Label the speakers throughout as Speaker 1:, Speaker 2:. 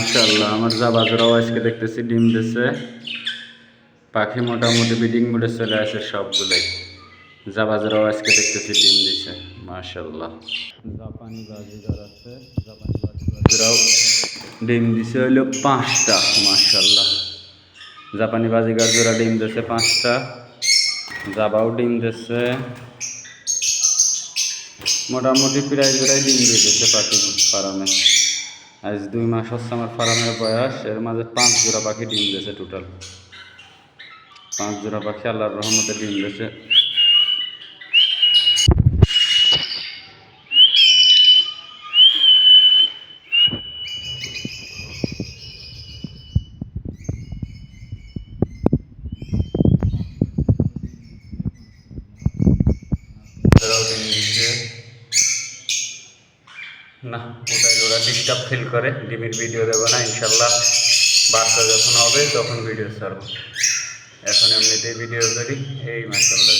Speaker 1: মাশাল্লাহ আমার যা বাজারাও আজকে দেখতেছি, ডিম দিছে। পাখি মোটামুটি বিডিং মোডে চলে আসে সবগুলোই। বাজারাও আজকে দেখতেছি, ডিম দিছে মাশাল্লাহ জাপানি বাজিগার আছে, জাপানি বাজিগারও ডিম দিছে হইল পাঁচটা মাশাল্লাহ জাপানি বাজিগার জোড়া ডিম দিছে পাঁচটা, জাবাও ডিম দিছে। মোটামুটি প্রায় জোড়াই ডিম দিয়ে দিচ্ছে পাখি ফার্মে। আজ দুই মাস হচ্ছে আমার ফার্মের বয়স, এর মাঝে পাঁচ জোড়া পাখি ডিম দিয়েছে টোটাল পাঁচ জোড়া পাখি আল্লাহর রহমতে ডিম দিয়েছে। না ওরা ডিস্টার্ব ফিল করে। ডিমের ভিডিও দেবো না ইনশাল্লাহ। বাচ্চা যখন হবে তখন ভিডিও ছাড়বো। এখন এমনিতেই ভিডিও করি এই মাসাল্লাহ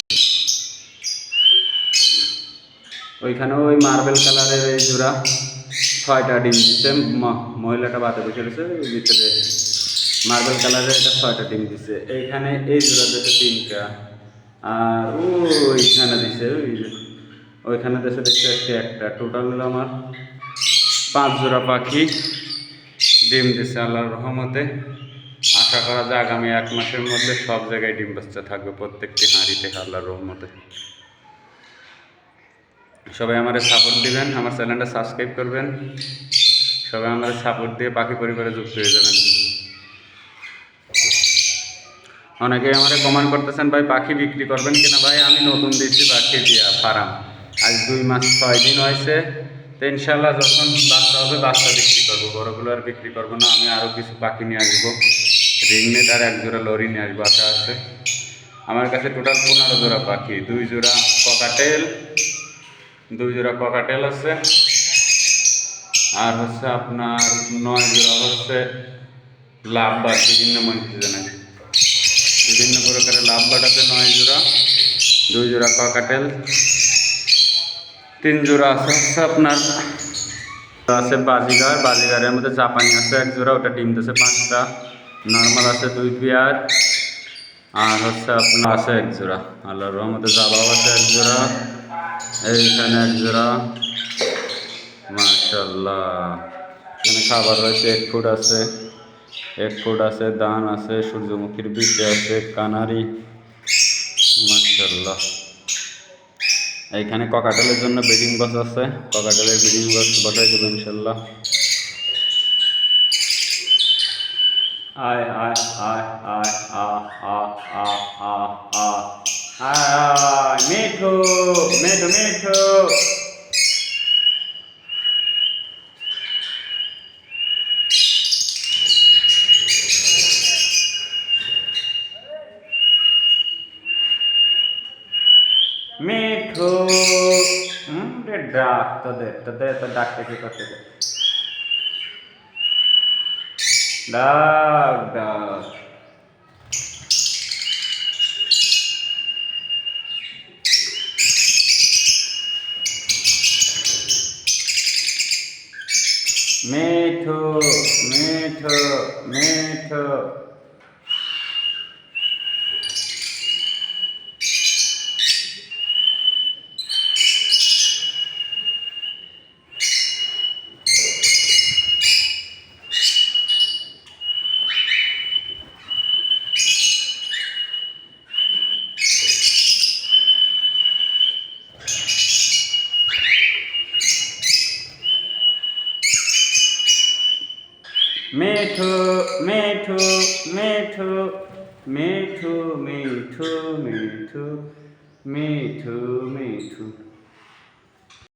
Speaker 1: ওইখানে ওই মার্বেল কালারের এই জোড়া। ছয়টা ডিম দিচ্ছে মহিলাটা বাতে বসে রয়েছে ভিতরে মার্বেল কালারের এটা ছয়টা ডিম দিচ্ছে এইখানে এই জোড়া দিচ্ছে তিনটা। আর ওইখানে যে, ওইখানে দেশে দেখতে একটা টোটাল হলো আমার পাঁচ জোড়া পাখি ডিম দিছে আল্লাহর রহমতে। আশা করা যায় আগামী এক মাসের মধ্যে সব জায়গায় ডিম বাচ্চা থাকবে, প্রত্যেকটি হাঁড়িতে আল্লাহর রহমতে। সবাই আমাদের সাপোর্ট দিবেন, আমার চ্যানেলটা সাবস্ক্রাইব করবেন। সবাই আমাদের সাপোর্ট দিয়ে পাখি পরিবারে যুক্ত হয়ে যাবেন। অনেকে আমার কমেন্ট করতেছেন, ভাই, পাখি বিক্রি করবেন কিনা? ভাই, আমি নতুন দিচ্ছি পাখি দিয়া, ফার্ম। আজ দুই মাস ছয় দিন হয়েছে তো ইনশাল্লাহ যখন বাচ্চা হবে, বাচ্চা বিক্রি করব। বড়গুলো আর বিক্রি করব না, আমি আরও কিছু পাখি নিয়ে আসব। রিংনেট আর এক জোড়া লরি নিয়ে আসব, আশা আছে। আমার কাছে টোটাল পনেরো জোড়া পাখি, দুই জোড়া ককাটেল দুই জোড়া ককাটেল আছে। আর হচ্ছে আপনার নয় জোড়া হচ্ছে লাভবার বিভিন্ন মন্ত্রী বিভিন্ন প্রকারের লাভবাট আছে নয় জোড়া, দুই জোড়া ককাটেল তিন জোড়া আছে হচ্ছে আপনার? আছে বাজিগার, বাজিগারের মধ্যে জাপানি আছে এক জোড়া, ওটা ডিম দিচ্ছে পাঁচটা। নর্মাল আছে দুই পেয়ার, আর হচ্ছে আপনার আছে এক জোড়া। আল্লাহর রহমতে জাবাও আছে এক জোড়া, এইখানে এক জোড়া। মাশাল্লাহ এখানে খাবার রয়েছে, এক ফুট আছে, এক ফুট আছে, দান আছে, সূর্যমুখীর বীজে আছে, কানারি। মাশাল্লাহ এইখানে ককাটেলের জন্য ব্রিডিং বস আছে ককাটেলের ব্রিডিং বস বসাই দেবো ইনশাল্লাহ আয় আয় আয় আয় আ আ আ আ আ আয় মিঠু মিঠু মিঠু মিঠু। রে ডাক তোদের তোদের তো ডাকতে কি করতে। ডাক ডাক। মিঠু মিঠু মিঠু। মিঠু মিঠু মিঠু মিঠু মিঠু মিঠু মিঠু মিঠু